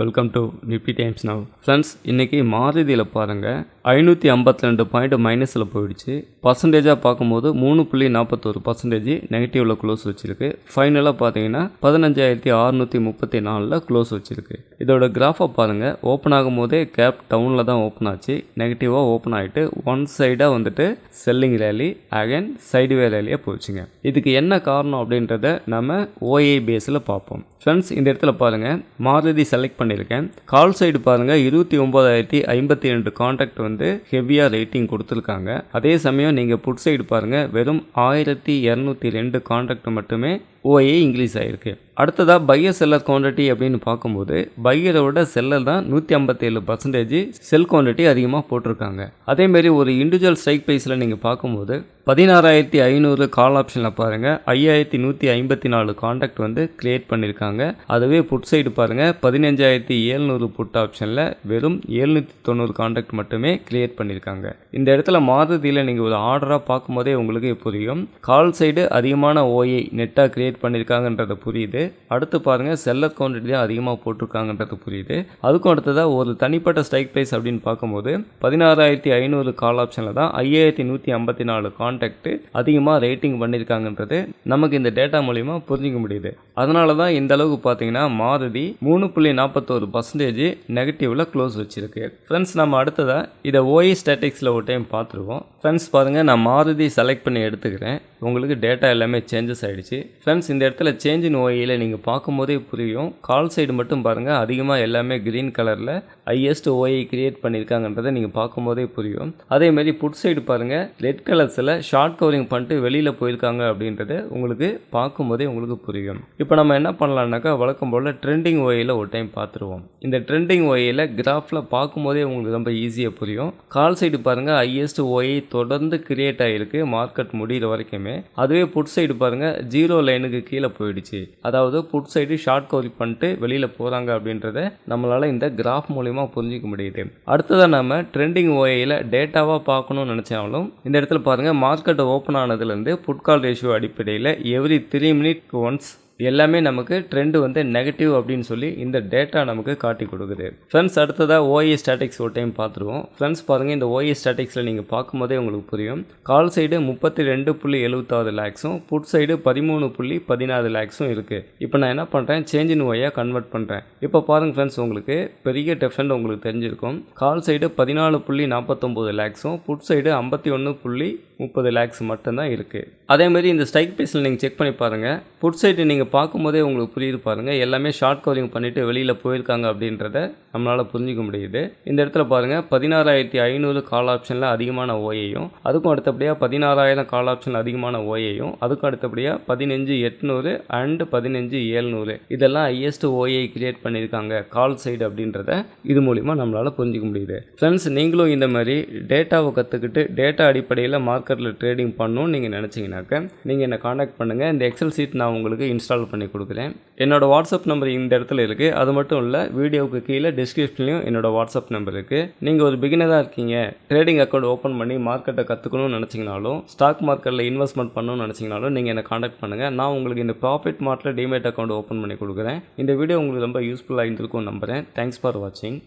Welcome to Nifty Times Now friends இன்றைக்கி மாருதியில் பாருங்கள் ஐநூற்றி ஐம்பத்தி ரெண்டு பாயிண்ட் மைனஸில் போயிடுச்சு. பர்சன்டேஜாக பார்க்கும்போது மூணு புள்ளி நாற்பத்தோரு பர்சன்டேஜ் நெகட்டிவில் க்ளோஸ் வச்சுருக்கு. ஃபைனலாக பார்த்தீங்கன்னா பதினஞ்சாயிரத்தி அறுநூற்றி முப்பத்தி நாலில் க்ளோஸ் வச்சுருக்கு. இதோட கிராஃபை பாருங்கள் ஓப்பன் ஆகும் போதே கேப் டவுனில் தான் ஓப்பன் ஆச்சு. நெகட்டிவாக ஓப்பன் ஆகிட்டு ஒன் சைடாக வந்துட்டு செல்லிங் ரேலி அகைன் சைடுவே ரேலியாக போச்சுங்க. இதுக்கு என்ன காரணம் அப்படின்றத நம்ம ஓஏ பேஸில் பார்ப்போம். ஃப்ரெண்ட்ஸ் இந்த இடத்துல பாருங்கள் மாருதி செலக்ட் பண்ணியிருக்கேன். கால் சைடு பாருங்கள் இருபத்தி ஒம்பதாயிரத்தி ஐம்பத்தி ரெண்டு காண்டாக்ட் வந்து ஹெவியாக ரேட்டிங் கொடுத்துருக்காங்க. அதே சமயம் நீங்கள் புட் சைடு பாருங்கள் வெறும் ஆயிரத்தி இரநூத்தி ரெண்டு காண்டாக்ட் மட்டுமே ஓஏ இன்க்ரீஸ் ஆகிருக்கு அடுத்ததாக பையர் செல்லர் குவான்டிட்டி அப்படின்னு பார்க்கும்போது பையரோட செல்லர் தான் நூற்றி ஐம்பத்தேழு பர்சன்டேஜ் செல் குவான்டிட்டி அதிகமாக போட்டிருக்காங்க. அதேமாரி ஒரு இண்டிவிஜுவல் ஸ்ட்ரைக் ப்ரைஸில் நீங்கள் பார்க்கும்போது பதினாறாயிரத்தி ஐநூறு கால் ஆப்ஷனில் பாருங்கள் ஐயாயிரத்தி நூற்றி ஐம்பத்தி நாலு காண்டாக்ட் வந்து கிரியேட் பண்ணியிருக்காங்க அதுவே புட் சைடு பாருங்கள் பதினஞ்சாயிரத்தி ஏழ்நூறு புட் ஆப்ஷனில் வெறும் ஏழ்நூற்றி தொண்ணூறு காண்டாக்ட் மட்டுமே கிரியேட் பண்ணியிருக்காங்க இந்த இடத்துல மாருதியில் நீங்கள் ஒரு ஆர்டராக பார்க்கும்போதே உங்களுக்கு புரியும். கால் சைடு அதிகமான ஓஏ நெட்டாக கிரியேட் பண்ணியிருக்காங்கன்றது புரியுது. அடுத்து பாருங்கள் செல்லர் குவான்டிட்டி தான் அதிகமாக போட்டிருக்காங்கன்றது புரியுது. அதுக்கும் அடுத்ததாக ஒரு தனிப்பட்ட ஸ்ட்ரைக் ப்ரைஸ் அப்படின்னு பார்க்கும்போது பதினாறாயிரத்தி ஐநூறு கால் ஆப்ஷனில் தான் ஐயாயிரத்தி நூற்றி ஐம்பத்தி நாலு கான்டாக்ட் அதிகமாக ரேட்டிங் பண்ணியிருக்காங்கன்றது நமக்கு இந்த டேட்டா மூலிமா புரிஞ்சிக்க முடியுது. அதனால தான் இந்த அளவுக்கு பார்த்தீங்கன்னா மாருதி மூணு புள்ளி நாற்பத்தோரு பர்சன்டேஜ் நெகட்டிவில் க்ளோஸ் வச்சுருக்கு. ஃப்ரெண்ட்ஸ் நம்ம அடுத்ததாக இதை ஓஇ ஸ்டாட்டிக்ஸில் ஒரு டைம் பார்த்துருவோம். ஃப்ரெண்ட்ஸ் பாருங்கள் நான் மாருதி செலக்ட் பண்ணி எடுத்துக்கிறேன். உங்களுக்கு டேட்டா எல்லாமே சேஞ்சஸ் ஆகிடுச்சு ஃப்ரெண்ட்ஸ் இந்த இடத்துல சேஞ்சின் ஓயில் நீங்கள் பார்க்கும்போதே புரியும். கால் சைடு மட்டும் பாருங்கள் அதிகமாக எல்லாமே க்ரீன் கலரில் ஹையஸ்ட் ஓஐ கிரியேட் பண்ணியிருக்காங்கன்றதை நீங்கள் பார்க்கும்போதே புரியும். அதேமாரி புட் சைடு பாருங்கள் ரெட் கலர்ஸில் ஷார்ட் கவரிங் பண்ணிட்டு வெளியில் போயிருக்காங்க அப்படின்றது உங்களுக்கு பார்க்கும்போதே உங்களுக்கு புரியும். இப்போ நம்ம என்ன பண்ணலான்னாக்கா வழக்கம் போல் ட்ரெண்டிங் ஓயில் ஒரு டைம் பார்த்துருவோம். இந்த ட்ரெண்டிங் ஓயில் கிராஃபில் பார்க்கும்போதே உங்களுக்கு ரொம்ப ஈஸியாக புரியும். கால் சைடு பாருங்கள் ஹையஸ்ட் ஓஐ தொடர்ந்து கிரியேட் ஆகிருக்கு மார்க்கெட் முடிகிற வரைக்குமே. அதுவே புட் சைடு பாருங்கள் ஜீரோ லைனுக்கு கீழே போயிடுச்சு. அதாவது புட் சைடு ஷார்ட் கவரி பண்ணிட்டு வெளியில் போகிறாங்க அப்படின்றத நம்மளால் இந்த கிராஃப் மூலிமா புரிஞ்சிக்க முடியுது. அடுத்ததாக நம்ம ட்ரெண்டிங் ஓஏயில் டேட்டாவாக பார்க்கணும்னு நினச்சாலும் இந்த இடத்துல பாருங்கள் மார்க்கெட் ஓப்பன் ஆனதுலேருந்து புட் கால் ரேஷியோ அடிப்படையில் எவ்ரி த்ரீ மினிட் ஒன்ஸ் எல்லாமே நமக்கு ட்ரெண்டு வந்து நெகட்டிவ் அப்படின்னு சொல்லி இந்த டேட்டா நமக்கு காட்டி கொடுக்குது. ஃப்ரெண்ட்ஸ் அடுத்ததாக ஓஏ ஸ்டாட்டிக்ஸ் ஒரு டைம் பார்த்துருவோம். ஃப்ரெண்ட்ஸ் பாருங்கள் இந்த ஓஏ ஸ்டாட்டிக்ஸில் நீங்கள் பார்க்கும்போதே உங்களுக்கு புரியும். கால் சைடு முப்பத்தி ரெண்டு புள்ளி எழுபத்தாறு லேக்ஸும் புட் சைடு பதிமூணு புள்ளி பதினாறு லேக்ஸும் இருக்குது இப்போ நான் என்ன பண்ணுறேன் சேஞ்ச் இன் ஓயாக கன்வெர்ட் பண்ணுறேன் இப்போ பாருங்கள் ஃப்ரெண்ட்ஸ் உங்களுக்கு பெரிய டிஃப்ரெண்ட் உங்களுக்கு தெரிஞ்சிருக்கும். கால் சைடு பதினாலு புள்ளி நாற்பத்தொம்போது லேக்ஸும் புட் சைடு ஐம்பத்தி ஒன்று புள்ளி முப்பது லேக்ஸ் மட்டும்தான் இருக்குது அதேமாரி இந்த ஸ்ட்ரைக் ப்ரைஸில் நீங்கள் செக் பண்ணி பாருங்கள் புட் சைடு நீங்கள் பார்க்கும்போதே உங்களுக்கு புரியுது பாருங்கள் எல்லாமே ஷார்ட் கவரிங் பண்ணிவிட்டு வெளியில் போயிருக்காங்க அப்படின்றத நம்மளால் புரிஞ்சிக்க முடியுது. இந்த இடத்துல பாருங்கள் பதினாறாயிரத்தி ஐநூறு கால் ஆப்ஷனில் அதிகமான ஓயையும் அதுக்கும் அடுத்தபடியாக பதினாறாயிரம் கால் ஆப்ஷன் அதிகமான ஓயையும் அதுக்கும் அடுத்தபடியாக பதினஞ்சு எட்நூறு அண்டு பதினஞ்சு ஏழ்நூறு. இதெல்லாம் ஹையஸ்ட் ஓஏ கிரியேட் பண்ணியிருக்காங்க கால் சைடு அப்படின்றத இது மூலிமா நம்மளால் புரிஞ்சிக்க முடியுது. ஃப்ரெண்ட்ஸ் நீங்களும் இந்த மாதிரி டேட்டாவை கற்றுக்கிட்டு டேட்டா அடிப்படையில் மார்க்கெட்டில் ட்ரேடிங் பண்ணணும்னு நீங்கள் நினச்சிங்கனாக்க நீங்கள் என்னை காண்டாக்ட் பண்ணுங்கள் இந்த எக்ஸல் சீட் நான் உங்களுக்கு இன்ஸ்டால் பண்ணி கொடுக்குறேன். என்னோட வாட்ஸ்அப் நம்பர் இந்த இடத்துல இருக்குது அது மட்டும் இல்லை வீடியோவுக்கு கீழே டிஸ்கிரிப்ஷன்லையும் என்னோட வாட்ஸ்அப் நம்பர் இருக்குது நீங்கள் ஒரு பிகினராக இருக்கீங்க ட்ரேடிங் அக்கௌண்ட் ஓப்பன் பண்ணி மார்க்கெட்டை கற்றுக்கணும்னு நினச்சிங்கனாலும் ஸ்டாக் மார்க்கெட்டில் இன்வெஸ்ட்மெண்ட் பண்ணணும்னு நினச்சிங்கனாலும் நீங்கள் என்னை காண்டாக்ட் பண்ணுங்கள் நான் உங்களுக்கு இந்த ப்ராஃபிட் மார்ட்டில் டிமேட் அக்கௌண்ட் ஓப்பன் பண்ணி கொடுக்குறேன். இந்த வீடியோ உங்களுக்கு ரொம்ப யூஸ்ஃபுல்லாக இருந்திருக்கும் நம்புகிறேன் தேங்க்ஸ் ஃபார் வாட்சிங்